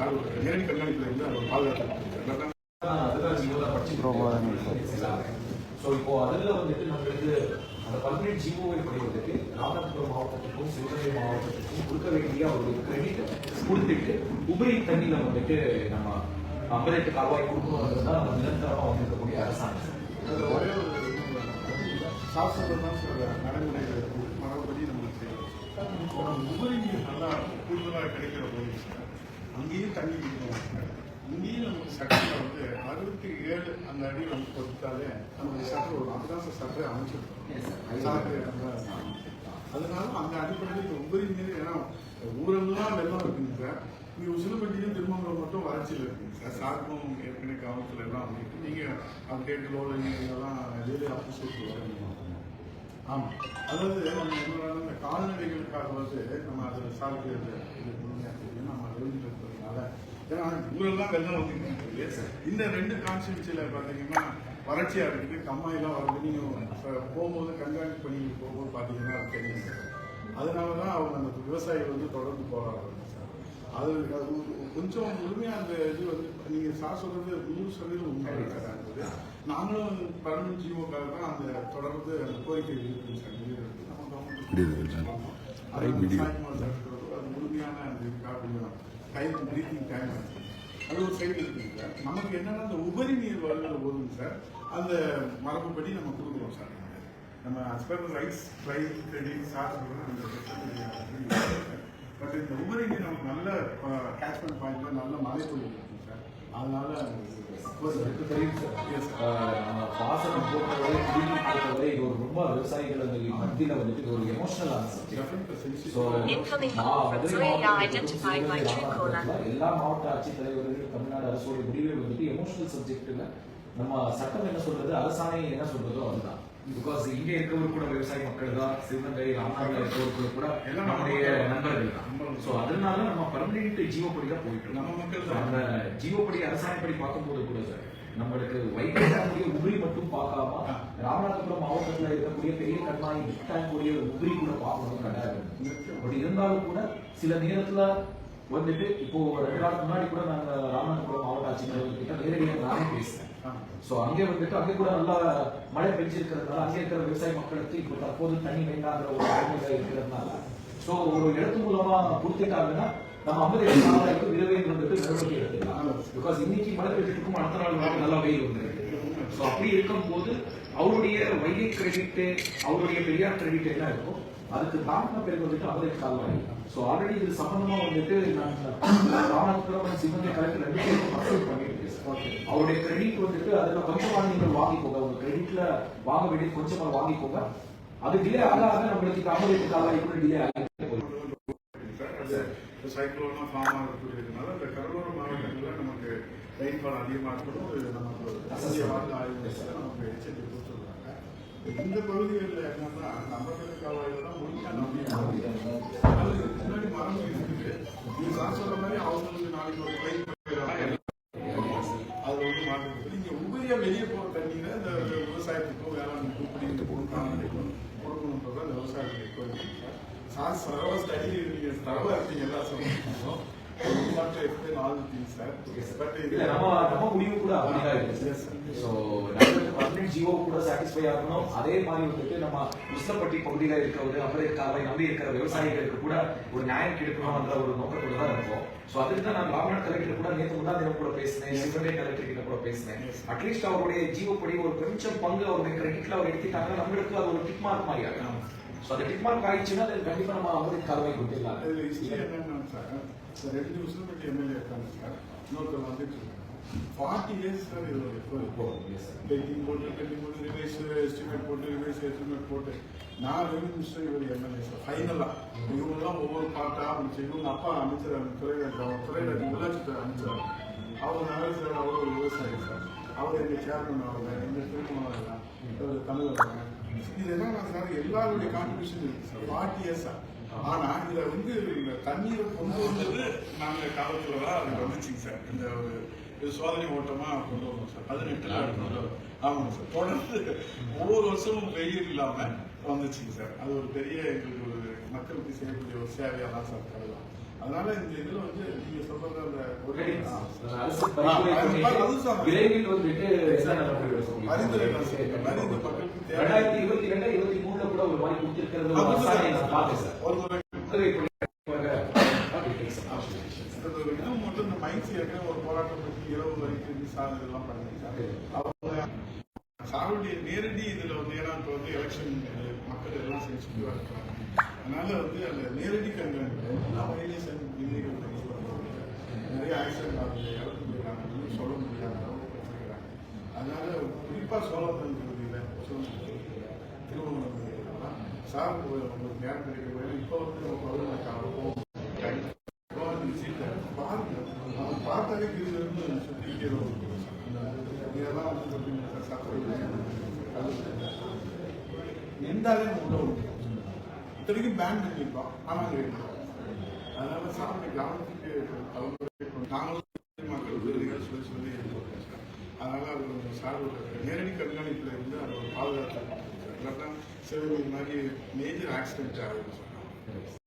Sir ஒரு நேரடி கண்காணிப்பில் இருந்து அவர் பாதுகாத்து அதுதான் ஜியோல படிச்சுட்டு ஸோ இப்போ அதில் வந்துட்டு நம்மளுக்கு அந்த பல்வேறு ஜிஓவை படி வந்துட்டு ராமநாதபுரம் மாவட்டத்துக்கும் சிவகங்கை மாவட்டத்துக்கும் கொடுக்க வேண்டிய ஒரு கிரெடிட் கொடுத்துட்டு உபரி தண்ணியில் வந்துட்டு நம்ம ஐம்பத்தெட்டு கால்வாய் கொடுக்கணுன்றது தான் நம்ம நிரந்தரமாக வந்திருக்கக்கூடிய அரசாங்கம் அது ஒரே ஒரு சாஸ்திரம் தான் சார் நடைமுறை மரபடி நம்மளுக்கு நம்ம உபரி நீர் நல்லா கூடுதலாக கிடைக்கிற போது அங்கேயும் தண்ணி குடிக்கணும். சார் இங்கேயும் நமக்கு சட்டத்தில் வந்து அறுபத்தி ஏழு அந்த அடி வந்து கொடுத்தாலே நமக்கு சட்டம் வரும். அதுதான் சார் சட்டம் அமைச்சிருக்கோம். அதனால அந்த அடிப்படையில் உபரி நீர் ஏன்னா ஊரெல்லாம் வெள்ளம் இருக்குங்க சார். இங்கே உசிலப்பட்டியும் திருமங்கலம் மட்டும் வறட்சியில் இருக்குங்க சார். சார்பும் ஏற்கனவே கவனத்தில் எல்லாம் வந்துட்டு நீங்கள் அப்டேட்டிலோ இதெல்லாம் டெய்லி ஆஃபீஸுக்கு வரணும் ஆமாம் அதாவது நம்ம என்னன்னா இந்த கால்நடைகளுக்காக வந்து நம்ம அதில் விசாரிக்கிறது இது முழுமையாக தெரியும். நம்ம எழுதிட்டு இருக்கிறதுனால ஏன்னா ஊரெல்லாம் வெள்ளம் சார் இந்த ரெண்டு கான்ஸ்டியூன்சியில் பார்த்தீங்கன்னா வறட்சியாக இருக்குது. கம்மாயெல்லாம் வருது நீங்கள் போகும்போது கண்காணிப்பு பண்ணி போகும்போது பார்த்தீங்கன்னா தெரியும். சார் அதனால தான் அவங்க அந்த விவசாயி வந்து தொடர்ந்து போராடுறாங்க. அது கொஞ்சம் முழுமையாக அந்த இது வந்து நீங்கள் சார் சொல்றது நூறு சதவீதம் உண்மை இருந்தது நாங்களும் பர்மனன்ட் ஜிஓக்காக தான் அந்த தொடர்ந்து அந்த கோரிக்கை இருக்குது. அது முழுமையான அந்த இதுக்காக கொஞ்சம் டைம் பிரீத்திங் டைம் ஆச்சு அது ஒரு சைடு இருக்குங்க சார். நமக்கு என்னன்னா அந்த உபரி நீர் வருகிற போதுங்க சார் அந்த மரபுப்படி நம்ம கொடுக்குறோம் சார். நம்ம as per rights right credit sir but இந்த உபரி நீர் நமக்கு நல்ல கேட்ச்மெண்ட் பாயிண்ட்ல நல்ல மழை பொழிவு சார் அதனால பாசனம் போட்டவரை குடிநீர் போட்டவரை இது ஒரு ரொம்ப விவசாயிகள் மத்தியில் வந்துட்டு இது ஒரு எமோஷனல் எல்லா மாவட்ட ஆட்சித்தலைவர்கள் தமிழ்நாடு அரசோட முடிவே வந்துட்டு எமோஷனல் சப்ஜெக்ட்ல நம்ம சட்டம் என்ன சொல்றது அரசாணை என்ன சொல்றதோ அதுதான். பிகாஸ் இங்க இருக்கவர் கூட விவசாய மக்கள் தான் சிவகங்கை ராமநாதபுரம் இருக்கவர் கூட எல்லாம் நம்முடைய நம்ம நண்பர்கள் தான். ஸோ அதனால நம்ம பர்மனெண்ட் ஜீவப்படி தான் போயிட்டு. நம்ம மக்கள். அந்த ஜீவப்படி அரசாணைப்படி பார்க்கும்போது கூட சார் நம்மளுக்கு வைக்கக்கூடிய உபரி மட்டும் பார்க்காம ராமநாதபுரம் மாவட்டத்தில் இருக்கக்கூடிய பெரிய கண்மாய் விட்டாக்கூடிய உபரி கூட பார்க்கணும் கட்டாயம் பட் இருந்தாலும் கூட சில நேரத்துல வந்துட்டு இப்போ ரெண்டு நாளுக்கு முன்னாடி கூட நாங்க ராமநாதபுரம் மாவட்ட ஆட்சித்தலைவர் கிட்ட நேரடியாக நானே பேசினேன். சோ அங்கே வந்துட்டு அங்கே கூட நல்லா மழை பெஞ்சிருக்கிறதுனால அங்கே இருக்கிற விவசாய மக்களுக்கு இப்போ தற்போது தண்ணி வேண்டாங்கிற ஒரு சூழ்நிலை இருக்கிறதுனால. சோ ஒரு இடத்து மூலமா கொடுத்துட்டாங்கன்னா நம்ம ஐம்பது நாளைக்கு விதவை வந்துட்டு நடவடிக்கை எடுத்துக்கலாம். பிகாஸ் இன்னைக்கு மழை பெய்ஞ்சிருக்கும் அடுத்த நாள் நல்லா வெயில் வந்துருக்கு ஸோ அப்படி இருக்கும்போது அவருடைய வைகை கிரெடிட் அவருடைய பெரியார் கிரெடிட் என்ன இருக்கோ அதுக்கு தாண்டின பேருக்கு வந்துட்டு அவரே கால்வாய் ஸோ ஆல்ரெடி இது சம்பந்தமா வந்துட்டு நான் ராமநாதபுரம் சிவகங்கை கலெக்டர் ரெண்டு பேரும் கன்சல்ட். அவருடைய கிரெடிட் வந்துட்டு அதுல கொஞ்சமா நீங்கள் வாங்கிக்கோங்க. உங்க கிரெடிட்ல வாங்க வேண்டியது கொஞ்சமா வாங்கிக்கோங்க. அது டிலே ஆக ஆக நம்மளுக்கு ஐம்பது கால்வாய் கூட டிலே ஆகிட்டு போகுது சைக்ளோனா ஃபார்ம் ஆகக்கூடியதுனால இந்த கடலோர மாவட்டங்களில் நமக்கு ரெயின்ஃபால் அதிகமாக இருக்கணும் நமக்கு அசதிய வார்த்தை ஆய்வு நமக்கு எச்சரிக்கை கொடுத்துருக்காங்க. இந்த பகுதிகளில் என்னன்னா நம்ம காவாயில் தான் முழுமையாக நம்பி கூட அப்படிதான் இருக்கு Yes, sir. ஸோ நம்மளுக்கு பர்மனெண்ட் ஜியோ கூட சாட்டிஸ்ஃபை ஆகணும். அதே மாதிரி வந்துட்டு நம்ம உஸ்லப்பட்டி பகுதியில இருக்கிறது அப்புறம் காலை நம்பி இருக்கிற விவசாயிகளுக்கு கூட ஒரு நியாயம் கிடைக்கணும்ன்ற ஒரு நோக்கத்தோட தான் இருக்கும். ஸோ அதுக்கு தான் நான் ராமநாத் கலெக்டர் கூட நேற்று முன்னாள் தினம் கூட பேசினேன் சிவகங்கை கலெக்டர் கிட்ட கூட பேசினேன். அட்லீஸ்ட் அவருடைய ஜியோ படி ஒரு கொஞ்சம் பங்கு அவருடைய கிரெடிட்ல அவர் எடுத்துட்டாங்கன்னா நம்மளுக்கு அது ஒரு டிக் மார்க் மாதிரி ஆகும் ஸோ அந்த டிக் மார்க் ஆயிடுச்சுன்னா அது கண்டிப்பா நம்ம அவருக்கு கால்வாய் கொடுத்துடலாம் இதுல history என்னன்னா சார் ரெண்டு உசிலப்பட்டி எம்எல்ஏ இருக்காங்க சார். இன்னொருத்தர் வந்துட்டு இருக்காங்க ஃபார்ட்டி இயர்ஸ் சார் இது. பெயிண்டிங் போட்டு பெயிண்டிங் போட்டு ரிவைஸ் எஸ்டிமேட் போட்டு ரிவைஸ் எஸ்டிமேட் போட்டு நான் ரெவன்யூ மினிஸ்டர் இவர் எம்எல்ஏ சார். ஃபைனலாக இவங்கெல்லாம் ஒவ்வொரு பார்ட்டாக அமைச்சு இவங்க அப்பா அமைச்சர் துறைராஜ் துறைராஜ் உள்ளாட்சித்துறை அமைச்சர் அவர் நகர சார் அவர் ஒரு விவசாயி சார். அவர் எங்கள் சேர்மன் அவங்க எங்கள் திருமணம் அவர் தமிழர். இது என்னன்னா சார் எல்லாருடைய கான்ட்ரிபியூஷன் இருக்கு சார். ஃபார்ட்டி இயர்ஸா ஆனா இதுல வந்து தண்ணீரை கொண்டு வந்தது நாங்க காலத்துல தான் அது வந்துச்சுங்க சார். இந்த ஒரு இது சோதனை ஓட்டமா கொண்டு வந்தோம் சார். பதினெட்டுல ஆமாங்க சார். தொடர்ந்து ஒவ்வொரு வருஷமும் வெயில் இல்லாம வந்துச்சுங்க சார். அது ஒரு பெரிய எங்களுக்கு ஒரு மக்களுக்கு செய்யக்கூடிய ஒரு சேவையா தான் சார் கருதலாம். அதனால இந்த இதுல வந்து நீங்க சொல்றது அந்த. விரைவில் வந்துட்டு. ரெண்டாயிரத்தி இருபத்தி ரெண்டு இருபத்தி மூணுல கூட ஒரு மாதிரி ஒரு அரசாணையை நான் பார்த்தேன் சார் ஒரு முறை மதுரை பள்ளிவாங்க அப்படின்னு சார். அது ஒரு இது மட்டும் இந்த மைன்ஸ் ஏற்கனவே ஒரு போராட்டம் பற்றி இரவு வரைக்கும் சார் இதெல்லாம் பண்ணிருக்காங்க அவங்க அவருடைய நேரடி இதுல வந்து ஏன்னா இப்போ வந்து எலெக்ஷன் மக்கள் எல்லாம் சென்சிட்டிவா இருக்கிறாங்க அதனால வந்து அந்த நேரடி கண்காணிப்பு எல்லா வகையிலையும் செஞ்சு விதிகள் நிறைய ஆக்சிடென்ட் ஆகுது இறந்து போயிடறாங்க சொல்ல முடியாத அளவுக்கு வச்சிருக்கிறாங்க அதனால குறிப்பா சோழத்தன் பகுதியில் திருவண்ணாமலை பகுதியிலலாம் சார் உங்களுக்கு நேரம் கிடைக்க இப்போ வந்து நம்ம பருவமழை காலம் போகும். பாருங்க அவன் பார்த்தாலே கிரிலிருந்து சுத்திக்கிட்டே இதெல்லாம் வந்து எப்படி சாப்பிடுறது? எந்தாலே நம்ம உள்ள விடும். இத்தனைக்கும் பேன் பண்ணியிருக்கோம் ஆனால் அதனால சாப்பிட கவனத்துக்கு தலைமுறை நாங்களும் மக்களுக்கு நிகழ்ச்சி சொல்லி அதனால அது கொஞ்சம் சார்பு நேரடி கண்காணிப்புல இருந்து அதை ஒரு பாதுகாப்பு இல்லாட்டா சிவகங்கை மாதிரி மேஜர் ஆக்சிடென்ட் ஆகுது